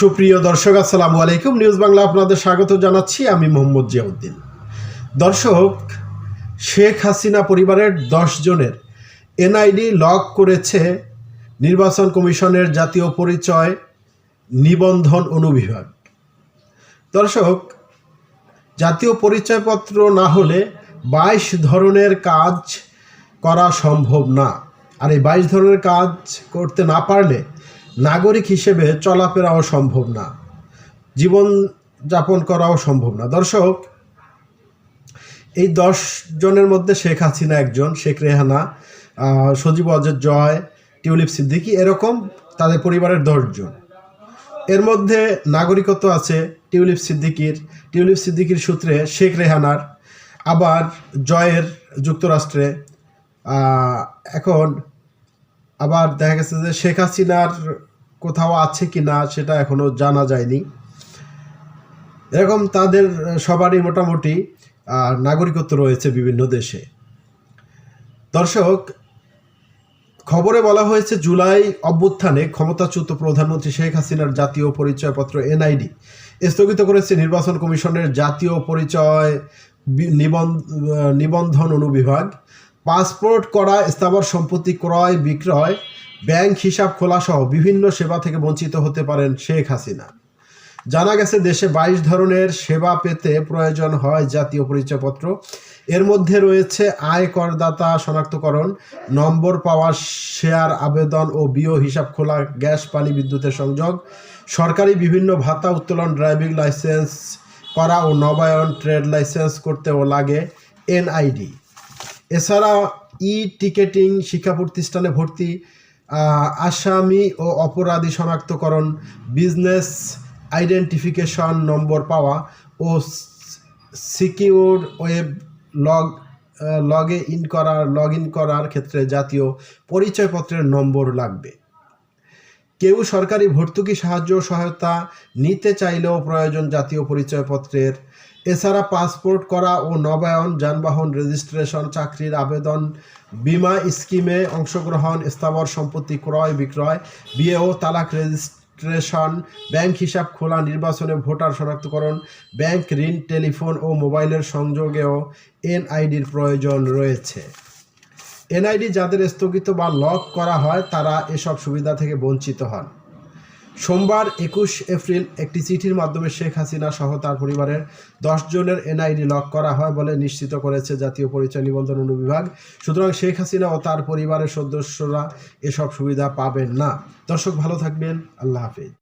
সুপ্রিয় দর্শক, আসসালামু আলাইকুম। নিউজ বাংলা আপনাদের স্বাগত জানাচ্ছি। আমি মোহাম্মদ জিয়াউদ্দিন। দর্শক, শেখ হাসিনা পরিবারের দশ জনের এনআইডি লক করেছে নির্বাচন কমিশনের জাতীয় পরিচয় নিবন্ধন অনুবিভাগ। দর্শক, জাতীয় পরিচয়পত্র না হলে বাইশ ধরনের কাজ করা সম্ভব না। আর এই বাইশ ধরনের কাজ করতে না পারলে নাগরিক হিসেবে চলাফেরাও সম্ভব না। জীবন যাপন করাও সম্ভব না। দর্শক, এই দশ জনের মধ্যে শেখ হাসিনা একজন, শেখ রেহানা সজীব অজয় জয়, টিউলিপ সিদ্দিকী এরকম তাদের পরিবারের দশজন এর মধ্যে নাগরিকত্ব আছে টিউলিপ সিদ্দিকির। টিউলিপ সিদ্দিকির সূত্রে শেখ রেহানার, আবার জয়ের যুক্তরাষ্ট্রে এখন আবার দেখা গেছে যে শেখ হাসিনার কোথাও আছে কি না সেটা এখনও জানা যায়নি। এরকম তাদের সবারই মোটামুটি নাগরিকত্ব রয়েছে বিভিন্ন দেশে। দর্শক, খবরে বলা হয়েছে জুলাই অভ্যুত্থানে ক্ষমতাচ্যুত প্রধানমন্ত্রী শেখ হাসিনার জাতীয় পরিচয়পত্র এনআইডি স্থগিত করেছে নির্বাচন কমিশনের জাতীয় পরিচয় নিবন্ধন অনুবিভাগ। পাসপোর্ট করা, স্থাবর সম্পত্তি ক্রয়, বিক্রয়, ব্যাংক হিসাব খোলা সহ বিভিন্ন সেবা থেকে বঞ্চিত হতে পারেন শেখ হাসিনা। জানা গেছে, দেশে বাইশ ধরনের সেবা পেতে প্রয়োজন হয় জাতীয় পরিচয়পত্র। এর মধ্যে রয়েছে আয় করদাতা শনাক্তকরণ, নম্বর পাওয়া শেয়ার আবেদন ও বিও হিসাব খোলা, গ্যাস, পানি, বিদ্যুতের সংযোগ, সরকারি বিভিন্ন ভাতা উত্তোলন, ড্রাইভিং লাইসেন্স করা ও নবায়ন, ট্রেড লাইসেন্স করতেও লাগে এনআইডি। এছাড়া ই টিকেটিং শিক্ষা প্রতিষ্ঠানে ভর্তি আসামি ও অপরাধী শনাক্তকরণ, বিজনেস আইডেন্টিফিকেশন নম্বর পাওয়া ও সিকিউর ওয়েব লগ লগে ইন করার লগ ইন করার ক্ষেত্রে জাতীয় পরিচয়পত্রের নম্বর লাগবে। কেউ সরকারি ভর্তুকি সাহায্য সহায়তা নিতে চাইলেও প্রয়োজন জাতীয় পরিচয়পত্রের এছাড়া পাসপোর্ট করা ও নবায়ন, যানবাহন রেজিস্ট্রেশন, চাকরির আবেদন, বিমা স্কিমে অংশগ্রহণ, স্থাবর সম্পত্তি ক্রয়, বিক্রয়, বিয়ে ও তালাক রেজিস্ট্রেশন, ব্যাংক হিসাব খোলা, নির্বাচনে ভোটার শনাক্তকরণ, ব্যাংক ঋণ, টেলিফোন ও মোবাইলের সংযোগেও এনআইডির প্রয়োজন রয়েছে। এনআইডি যাদের স্থগিত বা লক করা হয়, তারা এসব সুবিধা থেকে বঞ্চিত হন। সোমবার একুশ এপ্রিল একটি চিঠির মাধ্যমে শেখ হাসিনা সহ তার পরিবারের দশ জনের এনআইডি লক করা হয় বলে নিশ্চিত করেছে জাতীয় পরিচয় নিবন্ধন অনুবিভাগ। সুতরাং শেখ হাসিনা ও তার পরিবারের সদস্যরা এসব সুবিধা পাবেন না। দর্শক ভালো থাকবেন। আল্লাহ হাফিজ।